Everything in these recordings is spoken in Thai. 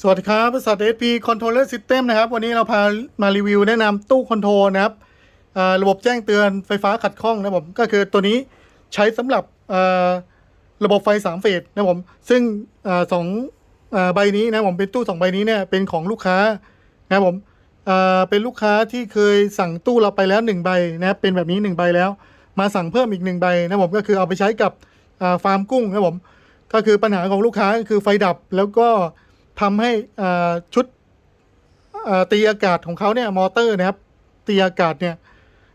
สวัสดีครับบริษัท SP Controller System นะครับ วันนี้เราพามารีวิวแนะนำตู้คอนโทรลนะครับระบบแจ้งเตือนไฟฟ้าขัดข้องนะผมก็คือตัวนี้ใช้สำหรับระบบไฟ3เฟสนะผมซึ่งอสองอใบนี้นะผมเป็นตู้ 2 ใบนี้เนี่ยเป็นของลูกค้านะผมเป็นลูกค้าที่เคยสั่งตู้เราไปแล้ว 1 ใบนะเป็นแบบนี้ 1 ใบแล้ว มาสั่งเพิ่มอีก 1 ใบนะผมก็คือเอาไปใช้กับฟาร์มกุ้งนะผมก็คือปัญหาของลูกค้าก็คือไฟดับแล้วก็ ทำให้ชุดตีอากาศของเขาเนี่ยมอเตอร์นะครับ ตีอากาศเนี่ย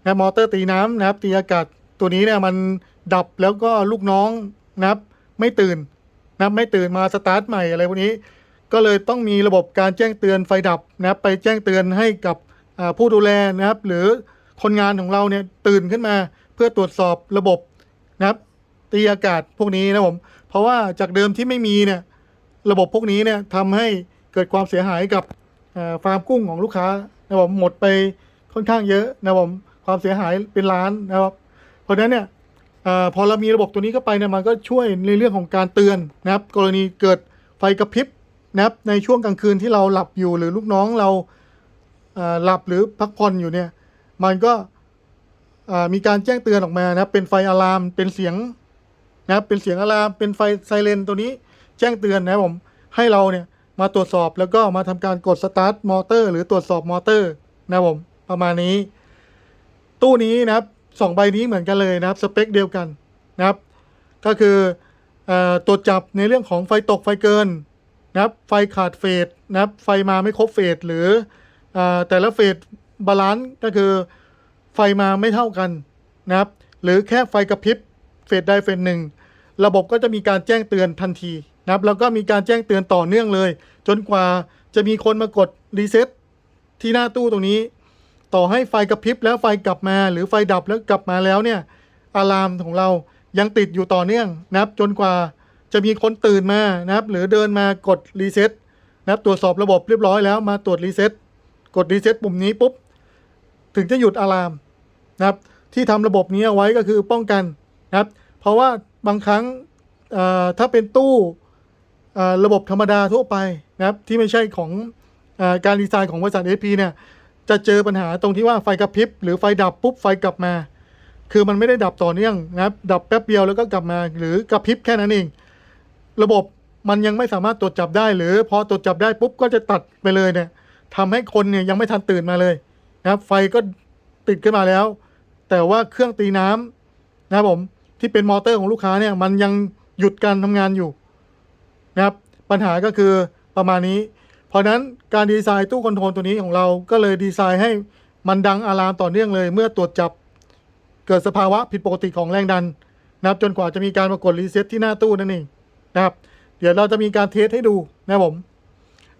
นะมอเตอร์ตีน้ำนะครับ ตีอากาศตัวนี้เนี่ยมันดับแล้วก็ลูกน้องนะครับ ไม่ตื่นนะครับไม่ตื่นมาสตาร์ทใหม่อะไรพวกนี้ ก็เลยต้องมีระบบการแจ้งเตือนไฟดับนะครับ ไปแจ้งเตือนให้กับผู้ดูแลนะครับ หรือคนงานของเราเนี่ยตื่นขึ้นมาเพื่อตรวจสอบระบบนะครับ ตีอากาศพวกนี้นะผมเพราะว่าจากเดิมที่ไม่มีเนี่ย ระบบพวกนี้เนี่ยทำให้เกิดความเสียหายกับฟาร์มกุ้งของลูกค้านะผมหมดไปค่อนข้างเยอะนะผมความเสียหายเป็นล้านนะครับ เพราะฉะนั้นเนี่ยอพอเรามีระบบตัวนี้เข้าไปเนี่ยมันก็ช่วยในเรื่องของการเตือนนะครับ กรณีเกิดไฟกระพริบนะครับในช่วงกลางคืนที่เราหลับอยู่หรือลูกน้องเราหลับหรือพักผ่อนอยู่เนี่ย มันก็มีการแจ้งเตือนออกมานะครับ เป็นไฟอะลามเป็นเสียงนะครับเป็นเสียงอะลามเป็นไฟไซเรนตัวนี้ แจ้งเตือนนะครับผมให้เราเนี่ยมาตรวจสอบแล้วก็มาทำการกดสตาร์ทมอเตอร์หรือตรวจสอบมอเตอร์นะครับผมประมาณนี้ ตู้นี้นะครับสองใบนี้เหมือนกันเลยนะครับสเปคเดียวกันนะครับ ก็คืออตรวจจับในเรื่องของไฟตกไฟเกินนะครับไฟขาดเฟสนะครับไฟมาไม่ครบเฟสหรือออแต่ละเฟสบาลานซ์ก็คือไฟมาไม่เท่ากันนะครับ หรือแค่ไฟกระพริบเฟสใดเฟสหนึ่งระบบก็จะมีการแจ้งเตือนทันที นะครับแล้วก็มีการแจ้งเตือนต่อเนื่องเลย จนกว่าจะมีคนมากดรีเซ็ตที่หน้าตู้ตรงนี้ ต่อให้ไฟกระพริบแล้วไฟกลับมา หรือไฟดับแล้วกลับมาแล้วเนี่ยอะลามของเรายังติดอยู่ต่อเนื่องนะครับ จนกว่าจะมีคนตื่นมานะครับ หรือเดินมากดรีเซ็ตนะครับตรวจสอบระบบเรียบร้อยแล้วมาตรวจรีเซ็ตกดรีเซ็ตปุ่มนี้ปุ๊บ ถึงจะหยุดอะลามนะครับ ที่ทำระบบนี้เอาไว้ก็คือป้องกันนะครับ เพราะว่าบางครั้งถ้าเป็นตู้ ระบบธรรมดาทั่วไปนะครับที่ไม่ใช่ของอการดีไซน์ของบริษัท SP เนี่ยจะเจอปัญหาตรงที่ว่าไฟกระพริบหรือไฟดับปุ๊บไฟกลับมา คือมันไม่ได้ดับต่อเนื่องนะครับดับแป๊บเดียวแล้วก็กลับมา หรือกระพริบแค่นั้นเอง ระบบมันยังไม่สามารถตรวจจับได้ หรือพอตรวจจับได้ปุ๊บก็จะตัดไปเลยเนี่ยทำให้คนเนี่ยยังไม่ทันตื่นมาเลยนะครับไฟก็ติดขึ้นมาแล้ว แต่ว่าเครื่องตีน้ำนะครับผมที่เป็นมอเตอร์ของลูกค้าเนี่ยมันยังหยุดการทำงานอยู่ นะครับ ปัญหาก็คือประมาณนี้ เพราะนั้นการดีไซน์ตู้คอนโทรลตัวนี้ของเราก็เลยดีไซน์ให้มันดังอะลามต่อเนื่องเลย เมื่อตรวจจับเกิดสภาวะผิดปกติของแรงดันนะครับ จนกว่าจะมีการมากดรีเซ็ตที่หน้าตู้นั่นเองนะครับ เดี๋ยวเราจะมีการเทสให้ดูนะผม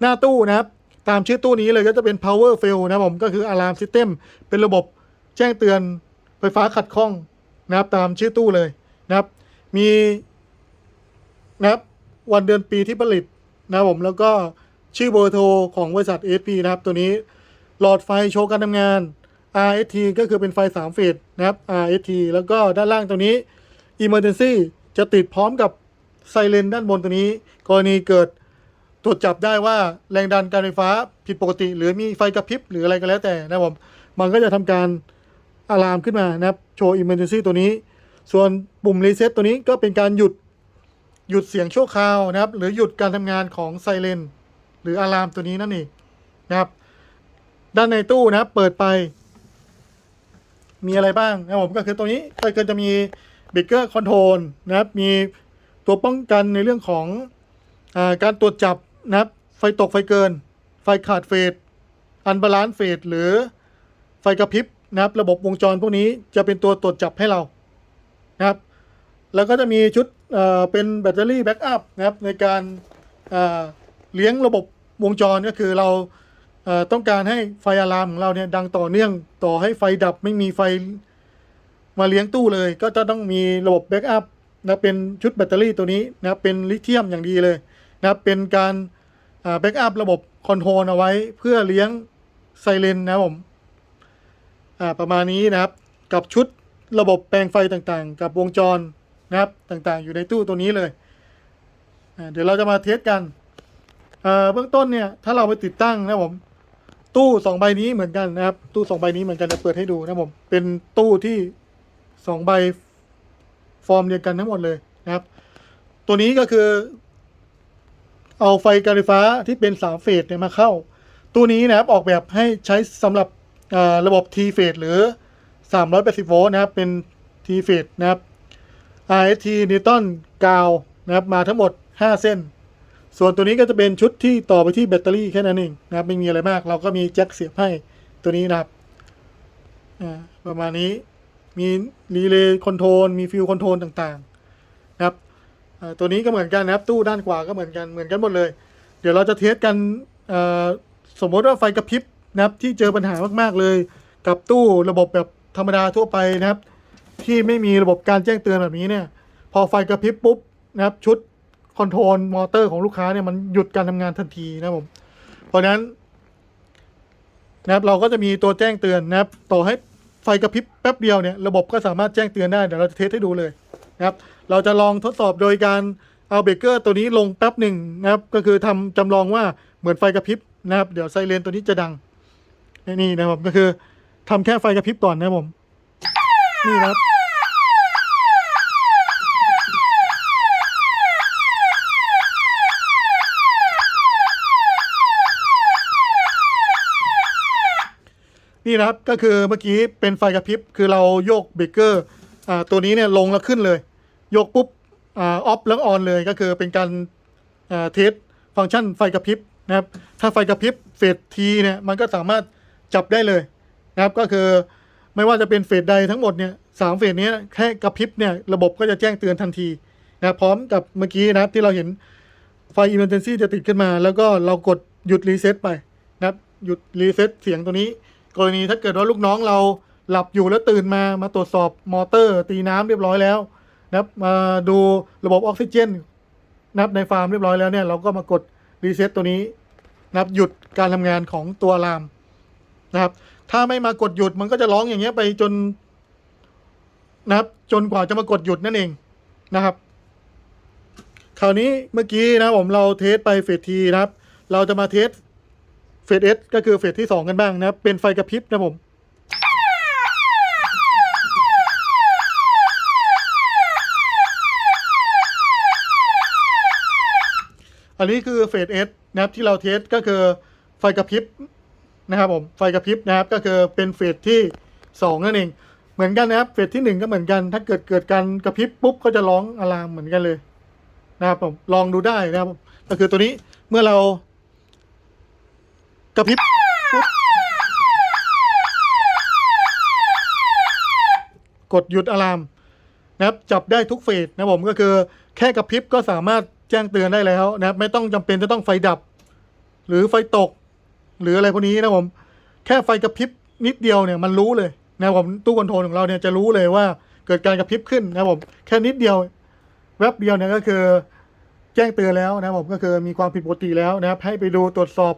หน้าตู้นะครับ ตามชื่อตู้นี้เลยก็จะเป็น power fail นะผมก็คือ alarm system เป็นระบบแจ้งเตือนไฟฟ้าขัดข้องนะครับตามชื่อตู้เลยนะครับ มีนะครับ วันเดือนปีที่ผลิตนะครับผมแล้วก็ชื่อเบอร์โทรของบริษัท SP นะครับ ตัวนี้หลอดไฟโชว์การทำงาน RST ก็คือเป็นไฟ 3 เฟสนะครับ RST แล้วก็ด้านล่างตัวนี้ Emergency จะติดพร้อมกับไซเรนด้านบนตัวนี้ กรณีเกิดตรวจจับได้ว่าแรงดันการไฟฟ้าผิดปกติ หรือมีไฟกระพริบหรืออะไรก็แล้วแต่นะครับผมมันก็จะทำการอะลามขึ้นมานะครับโชว์ emergency ตัวนี้ ส่วนปุ่มรีเซ็ตตัวนี้ก็เป็นการหยุด หยุดเสียงชั่วคราวนะครับ หรือหยุดการทำงานของไซเรนหรืออะลามตัวนี้นั่นเองนะครับ ด้านในตู้นะครับเปิดไป มีอะไรบ้างนะผมก็คือตัวนี้ก็จะมีเบรกเกอร์คอนโทรลนะครับ มีตัวป้องกันในเรื่องของอาการตรวจจับนะครับ ไฟตกไฟเกิน ไฟขาดเฟสอันบาลานซ์เฟสหรือไฟกระพริบนะครับ ระบบวงจรพวกนี้จะเป็นตัวตรวจจับให้เรานะครับ แล้วก็จะมีชุดเป็นแบตเตอรี่แบ็กอัพนะครับในการเลี้ยงระบบวงจรก็คือเราต้องการให้ไฟอะลามของเราเนี่ยดังต่อเนื่องต่อให้ไฟดับไม่มีไฟมาเลี้ยงตู้เลย ก็จะต้องมีระบบแบ็กอัพนะเป็นชุดแบตเตอรี่ตัวนี้นะครับเป็นลิเธียมอย่างดีเลยนะครับเป็นการแบ็กอัพระบบคอนโทรลเอาไว้เพื่อเลี้ยงไซเรนนะผมประมาณนี้นะครับกับชุดระบบแปลงไฟต่างๆ กับวงจร นะครับต่างๆ อยู่ในตู้ตัวนี้เลย เดี๋ยวเราจะมาเทสกันเบื้องต้นเนี่ยถ้าเราไปติดตั้งนะผมตู้สองใบนี้เหมือนกันนะครับ ตู้สองใบนี้เหมือนกันจะเปิดให้ดูนะผมเป็นตู้ที่สองใบฟอร์มเดียวกันทั้งหมดเลยนะครับ ตัวนี้ก็คือ เอาไฟการไฟฟ้าที่เป็นสามเฟสเนี่ยมาเข้า ตู้นี้นะครับออกแบบให้ใช้สำหรับระบบ T เฟสหรือ 380 โวลต์นะครับ เป็น T เฟสนะครับ RST Newton กาวนะครับมาทั้งหมด 5 เส้น ส่วนตัวนี้ก็จะเป็นชุดที่ต่อไปที่แบตเตอรี่แค่นั้นเองนะครับไม่มีอะไรมาก เราก็มีแจ็คเสียบให้ตัวนี้นะครับอ่าประมาณนี้มีรีเลย์คอนโทรลมีฟิวคอนโทรลต่างๆนะครับตัวนี้ก็เหมือนกันนะครับตู้ด้านขวาก็เหมือนกันเหมือนกันหมดเลย เดี๋ยวเราจะเทสกันอ่อสมมติว่าไฟกระพริบนะครับที่เจอปัญหามากๆเลย กับตู้ระบบแบบธรรมดาทั่วไปนะครับ ที่ไม่มีระบบการแจ้งเตือนแบบนี้เนี่ย พอไฟกระพริบปุ๊บนะครับชุดคอนโทรลมอเตอร์ของลูกค้าเนี่ยมันหยุดการทำงานทันทีนะครับผมเพราะนั้นนะครับเราก็จะมีตัวแจ้งเตือนนะครับต่อให้ไฟกระพริบแป๊บเดียวเนี่ยระบบก็สามารถแจ้งเตือนได้เดี๋ยวเราจะเทสให้ดูเลยนะครับ เราจะลองทดสอบโดยการเอาเบรกเกอร์ตัวนี้ลงแป๊บหนึ่งนะครับ ก็คือทำจำลองว่าเหมือนไฟกระพริบนะครับ เดี๋ยวไซเรนตัวนี้จะดังนี่นะครับก็คือทำแค่ไฟกระพริบก่อนนะครับผม นี่นะครับนี่นะครับก็คือเมื่อกี้เป็นไฟกระพริบคือเราโยกเบรกเกอร์อตัวนี้เนี่ยลงแล้วขึ้นเลย โยกปุ๊บออฟแล้วออนเลยก็คือเป็นการเทสฟังก์ชันไฟกระพริบนะครับถ้าไฟกระพริบเฟสทีเนี่ยมันก็สามารถจับได้เลยนะครับก็คือ ไม่ว่าจะเป็นเฟสใดทั้งหมดเนี่ยสามเฟสนี้แค่กระพริบเนี่ยระบบก็จะแจ้งเตือนทันทีนะครับพร้อมกับเมื่อกี้นะครับที่เราเห็นไฟ emergency จะติดขึ้นมา แล้วก็เรากดหยุดรีเซ็ตไปนะครับหยุดรีเซ็ตเสียงตัวนี้ กรณีถ้าเกิดว่าลูกน้องเราหลับอยู่แล้วตื่นมามาตรวจสอบมอเตอร์ ตีน้ำเรียบร้อยแล้วนะครับมาดูระบบออกซิเจนนับในฟาร์มเรียบร้อยแล้วเนี่ยเราก็มากดรีเซ็ตตัวนี้นะครับหยุดการทำงานของตัวลาม นะครับ ถ้าไม่มากดหยุดมันก็จะร้องอย่างเงี้ยไปจนนะครับ จนกว่าจะมากดหยุดนั่นเองนะครับ คราวนี้เมื่อกี้นะผมเราเทสไปเฟสทีนะครับ เราจะมาเทสเฟสเอสก็คือเฟสที่สองกันบ้างนะครับ เป็นไฟกระพริบนะผมอันนี้คือเฟสเอสนะครับที่เราเทสก็คือไฟกระพริบ นะครับผมไฟกระพริบนะครับก็คือเป็นเฟสที่สองนั่นเองเหมือนกันนะครับเฟสที่หนึ่งก็เหมือนกัน ถ้าเกิดเกิดการกระพริบปุ๊บก็จะร้องอะลามเหมือนกันเลยนะครับผมลองดูได้นะครับก็คือตัวนี้เมื่อเรากระพริบกดหยุดอะลามนะครับจับได้ทุกเฟสนะผมก็คือแค่กระพริบก็สามารถแจ้งเตือนได้แล้วนะครับ ไม่ต้องจำเป็นจะต้องไฟดับ หรือไฟตก หรืออะไรพวกนี้นะผม แค่ไฟกระพริบนิดเดียวเนี่ยมันรู้เลยนะผมตู้คอนโทรลของเราเนี่ยจะรู้เลยว่าเกิดการกระพริบขึ้นนะผมแค่นิดเดียว แวบเดียวเนี่ยก็คือ แจ้งเตือนแล้วนะผมก็คือมีความผิดปกติแล้วนะครับให้ไปดูตรวจสอบ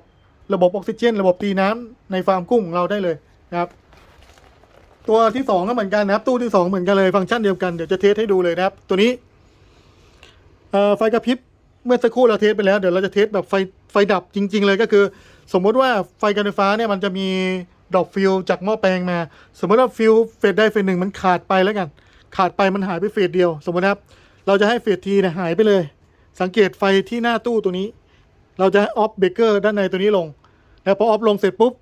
ระบบออกซิเจน ระบบตีน้ำในฟาร์มกุ้งของเราได้เลยนะครับ ตัวที่สองก็เหมือนกันนะครับ ตู้ที่สองเหมือนกันเลยฟังก์ชันเดียวกันเดี๋ยวจะเทสให้ดูเลยนะครับ ตัวนี้ไฟกระพริบเมื่อสักครู่เราเทสไปแล้วเดี๋ยวเราจะเทสแบบไฟไฟดับจริง ๆ เลยก็คือ สมมติว่าไฟการไฟฟ้าเนี่ยมันจะมีดอกฟิลจากหม้อแปลงมา สมมติว่าฟิลเฟสใดเฟสหนึ่งมันขาดไปแล้วกัน ขาดไปมันหายไปเฟสเดียว สมมติครับ เราจะให้เฟสทีเนี่ยหายไปเลย สังเกตไฟที่หน้าตู้ตัวนี้ เราจะออฟเบรกเกอร์ด้านในตัวนี้ลง แล้วพอออฟลงเสร็จปุ๊บ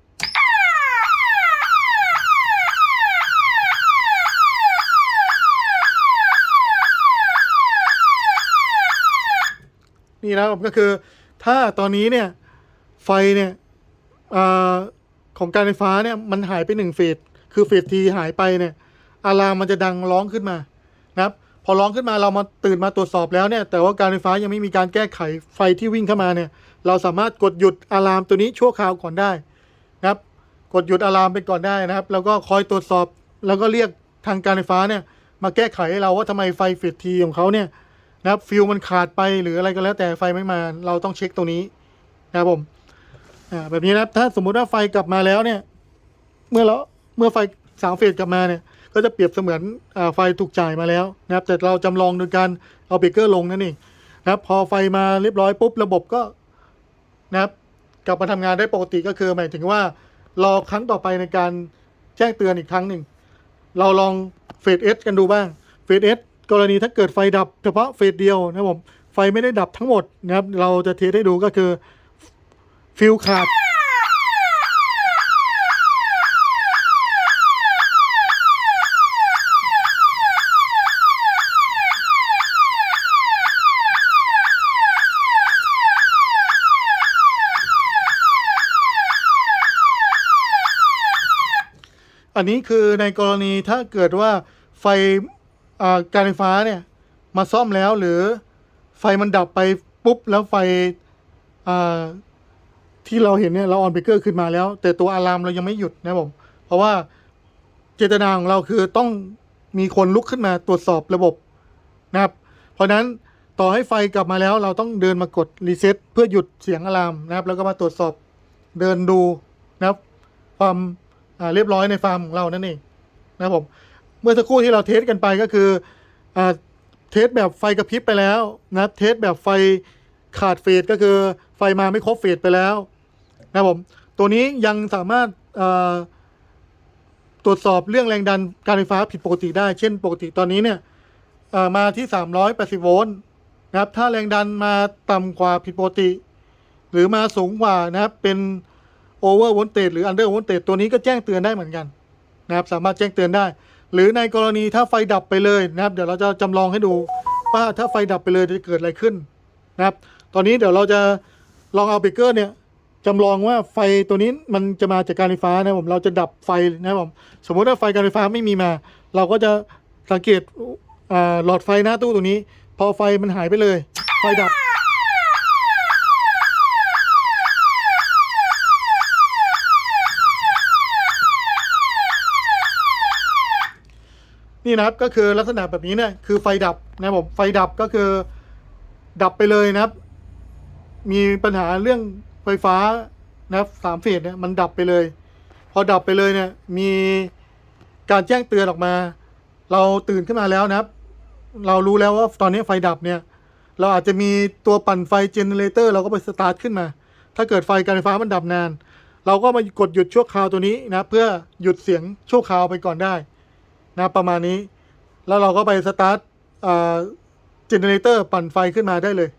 นี่นะครับก็คือถ้าตอนนี้เนี่ยไฟเนี่ย ของการไฟฟ้าเนี่ยมันหายไปหนึ่งเฟสคือเฟสทีหายไปเนี่ยอะลามมันจะดังร้องขึ้นมานะครับ พอร้องขึ้นมาเรามาตื่นมาตรวจสอบแล้วเนี่ย แต่ว่าการไฟฟ้ายังไม่มีการแก้ไขไฟที่วิ่งเข้ามาเนี่ย เราสามารถกดหยุดอะลามตัวนี้ชั่วคราวก่อนได้นะครับ กดหยุดอะลามไปก่อนได้นะครับ แล้วก็คอยตรวจสอบแล้วก็เรียกทางการไฟฟ้าเนี่ยมาแก้ไขให้เราว่าทำไมไฟเฟสทีของเขาเนี่ยนะครับฟิวมันขาดไปหรืออะไรก็แล้วแต่ไฟไม่มา เราต้องเช็คตรงนี้นะครับผม อ่าแบบนี้นะครับถ้าสมมุติว่าไฟกลับมาแล้วเนี่ย เมื่อเราเมื่อไฟสามเฟสกลับมาเนี่ย ก็จะเปรียบเสมือนอาไฟถูกจ่ายมาแล้วนะครับ แต่เราจำลองโดยการเอาเบรกเกอร์ลงนั่นเองนะครับ พอไฟมาเรียบร้อยปุ๊บระบบก็นะครับ กลับมาทำงานได้ปกติก็คือหมายถึงว่ารอครั้งต่อไปในการแจ้งเตือนอีกครั้งหนึ่ง เราลองเฟสเอสกันดูบ้างเฟสเอสกรณีถ้าเกิดไฟดับเฉพาะเฟสเดียวนะครับผมไฟไม่ได้ดับทั้งหมดนะครับ เราจะเทสให้ดูก็คือ ฟิลขาดอันนี้คือในกรณีถ้าเกิดว่าไฟการไฟฟ้าเนี่ยมาซ่อมแล้วหรือไฟมันดับไปปุ๊บแล้วไฟอ่า ที่เราเห็นเนี่ยเราออนเบรเกอร์ขึ้นมาแล้ว แต่ตัวอะลามเรายังไม่หยุดนะครับผม เพราะว่าเจตนาของเราคือต้องมีคนลุกขึ้นมาตรวจสอบระบบนะครับ เพราะนั้นต่อให้ไฟกลับมาแล้ว เราต้องเดินมากดรีเซ็ตเพื่อหยุดเสียงอะลามนะครับ แล้วก็มาตรวจสอบเดินดูนะครับ ความเรียบร้อยในฟาร์มของเรานั่นเองนะครับผมเมื่อสักครู่ที่เราเทสกันไปก็คืออเทสแบบไฟกระพริบไปแล้วนะเทสแบบไฟขาดเฟสก็คือไฟมาไม่ครบเฟสไปแล้ว นะครับผม ตัวนี้ยังสามารถตรวจสอบเรื่องแรงดันการไฟฟ้าผิดปกติได้ เช่น ปกติตอนนี้เนี่ยอ่ามาที่ 380 โวลต์นะครับ ถ้าแรงดันมาต่ำกว่าผิดปกติ หรือมาสูงกว่านะครับ เป็นโอเวอร์โว t เต e หรืออันเดอร์โว t เต e ตัวนี้ก็แจ้งเตือนได้เหมือนกันนะครับ สามารถแจ้งเตือนได้ หรือในกรณีถ้าไฟดับไปเลยนะครับ เดี๋ยวเราจะจำลองให้ดูว่าถ้าไฟดับไปเลยจะเกิดอะไรขึ้นนะครับ ตอนนี้เดี๋ยวเราจะลองเอาเบรกเกอร์เนี่ย จำลองว่าไฟตัวนี้มันจะมาจากการไฟฟ้านะผมเราจะดับไฟนะผมสมมุติว่าไฟการไฟฟ้าไม่มีมา เราก็จะสังเกตหลอดไฟหน้าตู้ตัวนี้ พอไฟมันหายไปเลย ไฟดับ นี่นะครับก็คือลักษณะแบบนี้เนี่ยคือไฟดับนะผมไฟดับก็คือดับไปเลยนะครับ มีปัญหาเรื่อง ฟฟ้านะครับสามเฟสเนี่ยมันดับไปเลย พอดับไปเลยเนี่ยมีการแจ้งเตือนออกมา เราตื่นขึ้นมาแล้วนะครับ เรารู้แล้วว่าตอนนี้ไฟดับเนี่ยเราอาจจะมีตัวปั่นไฟเจเนเรเตอร์เราก็ไปสตาร์ทขึ้นมา ถ้าเกิดไฟการไฟฟ้ามันดับนาน เราก็มากดหยุดชั่วคราวตัวนี้นะเพื่อหยุดเสียงชั่วคราวไปก่อนได้นะประมาณนี้ แล้วเราก็ไปสตาร์ทเจเนเรเตอร์ปั่นไฟขึ้นมาได้เลย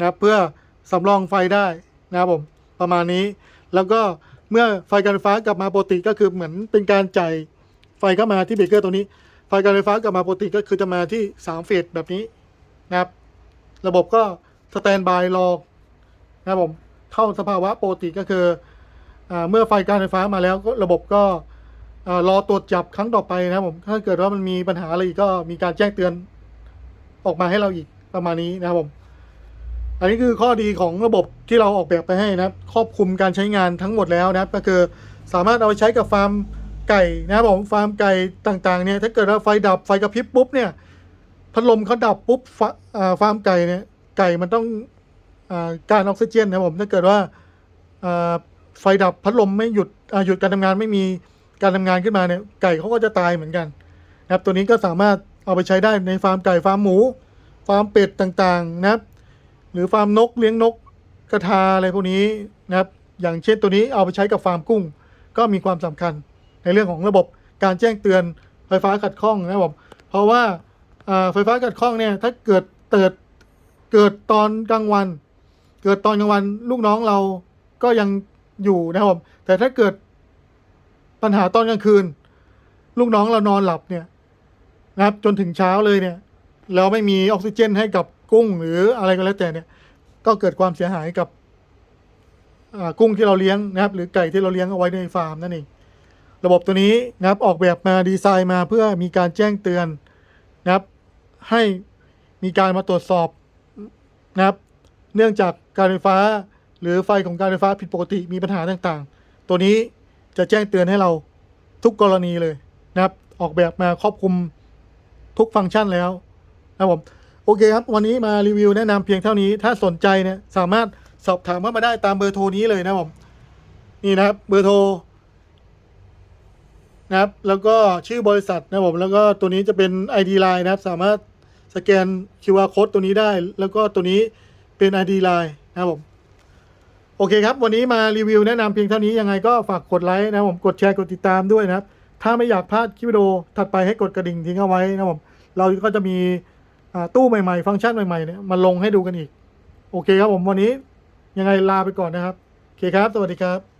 นะเพื่อสำรองไฟได้นะครับผม ประมาณนี้ แล้วก็เมื่อไฟการไฟฟ้ากลับมาปกติก็คือเหมือนเป็นการจ่ายไฟเข้ามาที่เบรกเกอร์ตัวนี้ ไฟการไฟฟ้ากลับมาปกติก็คือจะมาที่3เฟสแบบนี้นะครับ ระบบก็สแตนบายรอนะครับผมเข้าสภาวะปกติก็คืออเมื่อไฟการไฟฟ้ามาแล้วก็ระบบก็รอตรวจจับครั้งต่อไปนะครับผมถ้าเกิดว่ามันมีปัญหาอะไรอีกก็มีการแจ้งเตือนออกมาให้เราอีกประมาณนี้นะครับผม อันนี้คือข้อดีของระบบที่เราออกแบบไปให้นะครับ ครอบคลุมการใช้งานทั้งหมดแล้วนะครับ ก็คือสามารถเอาไปใช้กับฟาร์มไก่นะครับผมฟาร์มไก่ต่างๆเนี่ยถ้าเกิดว่าไฟดับไฟกระพริบปุ๊บเนี่ยพัดลมเขาดับปุ๊บฟาอ่าฟาร์มไก่เนี่ยไก่มันต้องอการออกซิเจนนะครับผมถ้าเกิดว่าไฟดับพัดลมไม่หยุดหยุดการทำงานไม่มีการทำงานขึ้นมาเนี่ยไก่เขาก็จะตายเหมือนกันนะครับตัวนี้ก็สามารถเอาไปใช้ได้ในฟาร์มไก่ฟาร์มหมู ฟาร์มเป็ดต่างๆนะครับ หรือฟาร์มนกเลี้ยงนกกระทาอะไรพวกนี้นะครับ อย่างเช่นตัวนี้เอาไปใช้กับฟาร์มกุ้ง ก็มีความสำคัญในเรื่องของระบบการแจ้งเตือนไฟฟ้าขัดข้องนะครับผมเพราะว่าไฟฟ้าขัดข้องเนี่ยถ้าเกิดเกิดเกิดตอนกลางวัน เกิดตอนกลางวันลูกน้องเราก็ยังอยู่นะครับแต่ถ้าเกิดปัญหาตอนกลางคืน ลูกน้องเรานอนหลับเนี่ยนะครับจนถึงเช้าเลยเนี่ยแล้วไม่มีออกซิเจนให้กับ กุ้งหรืออะไรก็แล้วแต่เนี่ย ก็เกิดความเสียหายกับกุ้งที่เราเลี้ยงนะครับ หรือไก่ที่เราเลี้ยงเอาไว้ในฟาร์มนั่นเองระบบตัวนี้นะครับออกแบบมาดีไซน์มาเพื่อมีการแจ้งเตือนนะครับ ให้มีการมาตรวจสอบนะครับ เนื่องจากการไฟฟ้า หรือไฟของการไฟฟ้าผิดปกติมีปัญหาต่างๆ ตัวนี้จะแจ้งเตือนให้เราทุกกรณีเลยนะครับ ออกแบบมาครอบคลุมทุกฟังก์ชันแล้วนะครับผม โอเคครับ วันนี้มารีวิวแนะนำเพียงเท่านี้ ถ้าสนใจเนี่ยสามารถสอบถามเข้ามาได้ตามเบอร์โทรนี้เลยนะผม นี่นะครับเบอร์โทรนะครับ แล้วก็ชื่อบริษัทนะผม แล้วก็ตัวนี้จะเป็น ID Line นะครับ สามารถสแกน QR code ตัวนี้ได้ แล้วก็ตัวนี้เป็น ID Line นะครับผม โอเคครับ วันนี้มารีวิวแนะนำเพียงเท่านี้ ยังไงก็ฝากกดไลค์นะผม กดแชร์ กดติดตามด้วยนะครับ ถ้าไม่อยากพลาดคลิปวิดีโอถัดไปให้กดกระดิ่งทิ้งเอาไว้นะครับผม เราก็จะมี ตู้ใหม่ๆ ฟังก์ชันใหม่ๆเนี่ยมาลงให้ดูกันอีก โอเคครับผมวันนี้ยังไงลาไปก่อนนะครับ โอเคครับ สวัสดีครับ